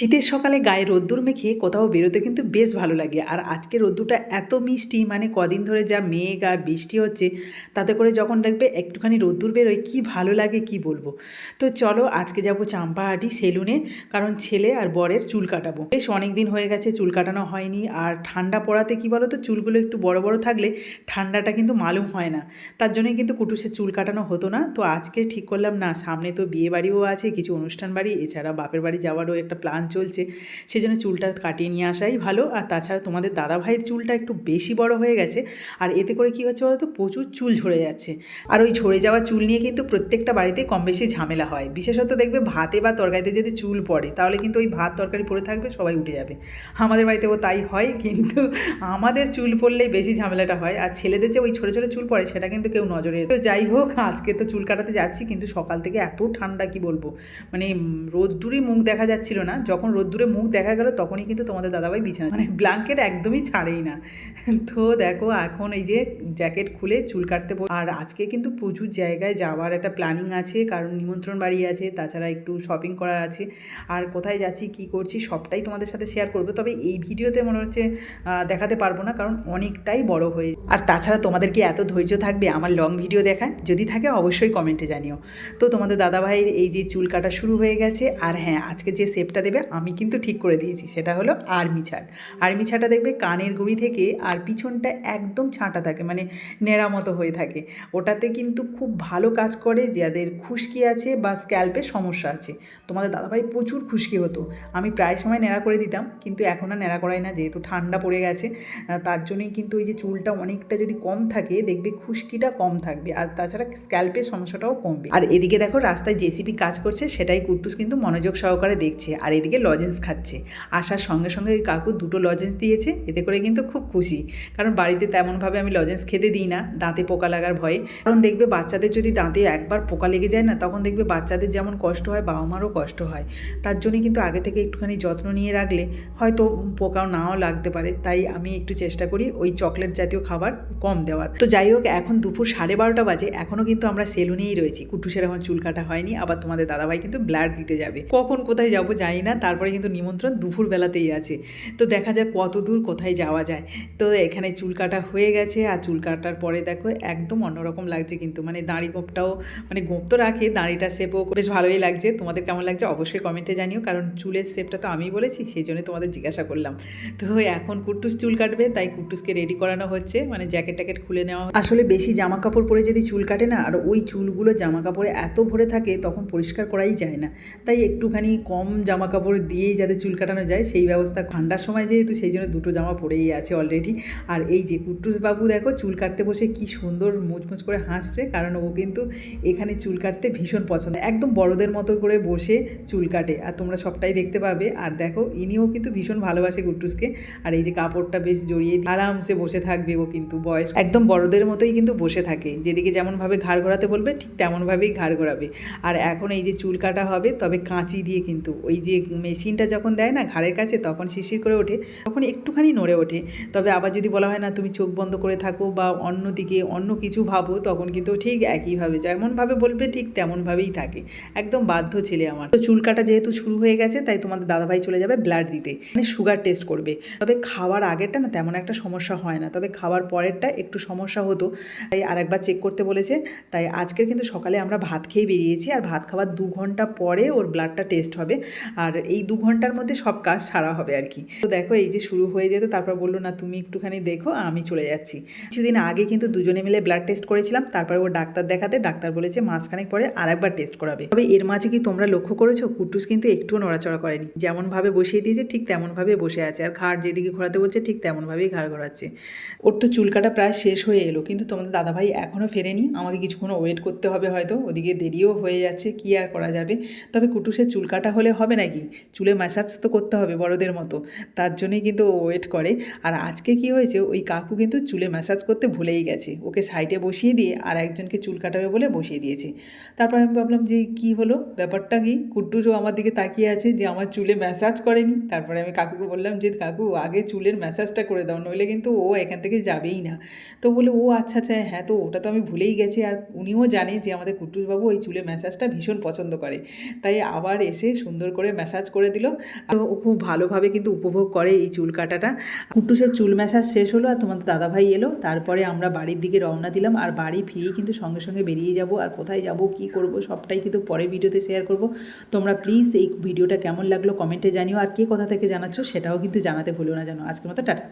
শীতের সকালে গায়ে রোদ্দুর মেখে কোথাও বেরোতে কিন্তু বেশ ভালো লাগে। আর আজকে রোদ্দুরটা এত মিষ্টি মানে কদিন ধরে যা মেঘ আর বৃষ্টি হচ্ছে, তাতে করে যখন দেখবে একটুখানি রোদ্দুর বেরোয়, কি ভালো লাগে কি বলব? তো চলো আজকে যাব চাম্পাহাটি সেলুনে, কারণ ছেলে আর বরের চুল কাটাবো। বেশ অনেক দিন হয়ে গেছে চুল কাটানো হয়নি, আর ঠান্ডা পড়াতে কি বলো তো চুলগুলো একটু বড় বড় থাকলে ঠান্ডাটা কিন্তু মালুম হয় না। তার জন্যই কিন্তু কুটুসের চুল কাটানো হতো না। তো আজকে ঠিক করলাম না, সামনে তো বিয়ে বাড়িও আছে, কিছু অনুষ্ঠান বাড়ি, এছাড়া বাপের বাড়ি যাওয়ারও একটা প্ল্যান চলছে। সেজন্য চুলটা কাটিয়ে নিয়ে আসাই ভালো। আর তাছাড়া তোমাদের দাদা ভাইয়ের চুলটা একটু বেশি বড় হয়ে গেছে। আর এতে করে কী হচ্ছে বলতো? প্রচুর চুল ঝরে যাচ্ছে। আর ওই ঝরে যাওয়া চুল নিয়ে কিন্তু প্রত্যেকটা বাড়িতে কম বেশি ঝামেলা হয়। বিশেষত দেখবে ভাতে বা তরকারিতে যদি চুল পড়ে, তাহলে কিন্তু ওই ভাত তরকারি পড়ে থাকবে, সবাই উঠে যাবে। আমাদের বাড়িতেও তাই হয়, কিন্তু আমাদের চুল পড়লেই বেশি ঝামেলাটা হয়। আর ছেলেদের যে ওই ছোটো ছোটো চুল পড়ে, সেটা কিন্তু কেউ নজরে তো যাই হোক, আজকে তো চুল কাটাতে যাচ্ছি, কিন্তু সকাল থেকে এত ঠান্ডা, কি বলব? মানে রোদ্দুরই মুখ দেখা যাচ্ছিল না। যখন রোদ্দুরে মুখ দেখা গেল, তখনই কিন্তু তোমাদের দাদাভাই বিছানা মানে ব্ল্যাঙ্কেট একদমই ছাড়েই না। তো দেখো, এখন এই যে জ্যাকেট খুলে চুল কাটতে আর আজকে কিন্তু প্রচুর জায়গায় যাওয়ার একটা প্ল্যানিং আছে, কারণ নিমন্ত্রণ বাড়ি আছে, তাছাড়া একটু শপিং করার আছে। আর কোথায় যাচ্ছি, কি করছি, সবটাই তোমাদের সাথে শেয়ার করব। তবে এই ভিডিওতে মনে হচ্ছে দেখাতে পারব না, কারণ অনেকটাই বড় হয়ে আর তাছাড়া তোমাদের কি এত ধৈর্য থাকবে আমার লং ভিডিও দেখায়? যদি থাকে অবশ্যই কমেন্টে জানিও। তো তোমাদের দাদাভাইয়ের এই যে চুল কাটা শুরু হয়ে গেছে। আর হ্যাঁ আজকে যে শেপটা দেবে আমি কিন্তু ঠিক করে দিয়েছি, সেটা হলো আর্মি ছাট। আর্মি ছাটা দেখবে কানের গুড়ি থেকে আর পিছনটা একদম ছাঁটা থাকে মানে নেড়া মতো হয়ে থাকে। ওটাতে কিন্তু খুব ভালো কাজ করে যাদের খুশকি আছে বা স্ক্যাল্পের সমস্যা আছে। তোমাদের দাদাভাই প্রচুর খুশকি হতো। আমি প্রায় সময় নেড়া করে দিতাম, কিন্তু এখন আর নেড়া করাই না, যেহেতু ঠান্ডা পড়ে গেছে তার জন্যই কিন্তু ওই যে চুলটা অনেকটা যদি কম থাকে, দেখবে খুশকিটা কম থাকবে, আর তাছাড়া স্ক্যাল্পের সমস্যাটাও কমবে। আর এদিকে দেখো রাস্তায় জেসিপি কাজ করছে, সেটাই কুট্টুস কিন্তু মনোযোগ সহকারে দেখছে। আর এদিকে লজেন্স খাচ্ছে। আসার সঙ্গে সঙ্গে ওই কাকু দুটো লজেন্স দিয়েছে, এতে করে কিন্তু খুব খুশি। কারণ বাড়িতে তেমনভাবে আমি লজেন্স খেতে দিই না, দাঁতে পোকা লাগার ভয়ে। কারণ দেখবে বাচ্চাদের যদি দাঁতে একবার পোকা লেগে যায় না, তখন দেখবে বাচ্চাদের যেমন কষ্ট হয়, বাবা মারও কষ্ট হয়। তার জন্য কিন্তু আগে থেকে একটুখানি যত্ন নিয়ে রাখলে হয়তো পোকাও নাও লাগতে পারে। তাই আমি একটু চেষ্টা করি ওই চকলেট জাতীয় খাবার কম দেওয়ার। তো যাই হোক, এখন দুপুর সাড়ে বারোটা বাজে এখনও কিন্তু আমরা সেলুনেই রয়েছি। কুটুসের এখন চুল কাটা হয়নি, আবার তোমাদের দাদাভাই কিন্তু ব্লাড দিতে যাবে। কখন কোথায় যাব জানি না তারপরে কিন্তু নিমন্ত্রণ দুপুর বেলাতেই আছে। তো দেখা যাক কত দূর কোথায় যাওয়া যায়। তো এখানে চুল কাটা হয়ে গেছে আর চুল কাটার পরে দেখো একদম অন্যরকম লাগছে কিন্তু। মানে দাঁড়ি গোপটাও মানে গোপ তো রাখে, দাঁড়িটা শেপও বেশ ভালোই লাগছে। তোমাদের কেমন লাগছে অবশ্যই কমেন্টে জানিও। কারণ চুলের শেপটা তো আমি বলেছি, সেই জন্য তোমাদের জিজ্ঞাসা করলাম। তো এখন কুট্টুস চুল কাটবে, তাই কুট্টুসকে রেডি করানো হচ্ছে। মানে জ্যাকেট ট্যাকেট খুলে নেওয়া আসলে বেশি জামা কাপড় পরে যদি চুল কাটে না, আর ওই চুলগুলো জামা কাপড়ে এত ভরে থাকে, তখন পরিষ্কার করাই যায় না। তাই একটুখানি কম জামা কাপড় দিয়েই যাতে চুল কাটানো যায়, সেই ব্যবস্থা। ঠান্ডার সময় যেহেতু সেই জন্য দুটো জামা পরেই আছে অলরেডি আর এই যে বাবু দেখো, চুল কাটতে বসে কি সুন্দর মুচমুচ করে হাসছে, কারণ ও কিন্তু এখানে চুল কাটতে ভীষণ পছন্দ। একদম বড়দের মতো করে বসে চুল কাটে, আর তোমরা সবটাই দেখতে পাবে। আর দেখো, ইনিও কিন্তু ভীষণ ভালোবাসে কুট্টুসকে আর এই যে কাপড়টা বেশ জড়িয়ে আরামসে বসে থাকবে ও কিন্তু বয়স একদম বড়দের মতোই কিন্তু বসে থাকে। যেদিকে যেমনভাবে ঘাড় ঘোরাতে বলবে, ঠিক তেমনভাবেই ঘাড় ঘোরাবে। আর এখন এই যে চুল কাটা হবে, তবে কাঁচি দিয়ে কিন্তু, ওই যে মেশিনটা যখন দেয় না ঘাড়ের কাছে, তখন শিশির করে ওঠে তখন একটুখানি নড়ে ওঠে। তবে আবার যদি বলা হয় না, তুমি চোখ বন্ধ করে থাকো বা অন্য দিকে অন্য কিছু ভাবো, তখন কিন্তু ঠিক একইভাবে যেমনভাবে বলবে ঠিক তেমনভাবেই থাকে। একদম বাধ্য ছেলে আমার। তো চুল কাটা যেহেতু শুরু হয়ে গেছে, তাই তোমাদের দাদাভাই চলে যাবে ব্লাড দিতে। মানে সুগার টেস্ট করবে। তবে খাওয়ার আগেরটা না তেমন একটা সমস্যা হয় না। তবে খাওয়ার পরেরটা একটু সমস্যা হতো। তাই আরেকবার চেক করতে বলেছে। তাই আজকের কিন্তু সকালে আমরা ভাত খেয়ে বেরিয়েছি। আর ভাত খাওয়ার দু ঘণ্টা পরে ওর ব্লাডটা টেস্ট হবে। আর এই দু ঘণ্টার মধ্যে সব কাজ সারা হবে আর কি। তো দেখো, এই যে শুরু হয়ে যেত, তারপর বলল, না, তুমি একটুখানি দেখো, আমি চলে যাচ্ছি। কিছুদিন আগে কিন্তু দুজনে মিলে ব্লাড টেস্ট করেছিলাম, তারপরে ও ডাক্তার দেখাতে, ডাক্তার বলেছে, মাসখানেক পরে আর একবার টেস্ট করাবে। তবে এর মাঝে কি তোমরা লক্ষ্য করেছ কুটুস কিন্তু একটুও নড়াচড়া করেনি। যেমনভাবে বসিয়ে দিয়েছে, ঠিক তেমনভাবে বসে আছে। আর ঘাড় যেদিকে ঘোরাতে বলছে, ঠিক তেমনভাবেই ঘাড় ঘোরাচ্ছে। ওর তো চুল কাটা প্রায় শেষ হয়ে এলো। কিন্তু তোমাদের দাদাভাই এখনও ফেরেনি। আমাকে কিছুক্ষণ ওয়েট করতে হবে হয়তো, ওদিকে দেরিও হয়ে যাচ্ছে, কি আর করা যাবে? তবে কুটুসের চুল কাটা হলে হবে নাকি? চুলে ম্যাসাজ তো করতে হবে বড়দের মতো। তার জন্যই কিন্তু ও ওয়েট করে। আর আজকে কি হয়েছে, ওই কাকু কিন্তু চুলে ম্যাসাজ করতে ভুলেই গেছে। ওকে সাইডে বসিয়ে দিয়ে আর একজনকে চুল কাটাবে বলে বসিয়ে দিয়েছে। তারপর আমি ভাবলাম যে কি হলো? ব্যাপারটা কি? কুট্টুসও আমার দিকে তাকিয়ে আছে যে আমার চুলে ম্যাসাজ করেনি। তারপরে আমি কাকুকে বললাম যে, কাকু, আগে চুলের ম্যাসাজটা করে দাও, নইলে কিন্তু ও এখান থেকে যাবেই না। তো বলে, ও আচ্ছা আচ্ছা হ্যাঁ তো ওটা তো আমি ভুলেই গেছি। আর উনিও জানে যে আমাদের কুট্টুসবাবু ওই চুলে ম্যাসাজটা ভীষণ পছন্দ করে। তাই আবার এসে সুন্দর করে ম্যাসাজ করে দিল। আর খুব ভালোভাবে কিন্তু উপভোগ করে এই চুল কাটাটা। কুটুসের চুল ম্যাসাজ শেষ হলো আর তোমাদের দাদাভাই এলো। তারপরে আমরা বাড়ির দিকে রওনা দিলাম আর বাড়ি ফিরেই কিন্তু সঙ্গে সঙ্গে বেরিয়ে যাব আর কোথায় যাব, কি করব, সবটাই কিন্তু পরে ভিডিওতে শেয়ার করব। তোমরা প্লিজ এই ভিডিওটা কেমন লাগল কমেন্টে জানিও আর কে কোথা থেকে জানাচ্ছ সেটাও কিন্তু জানাতে ভুলো না জানো আজকের মতো টাটা।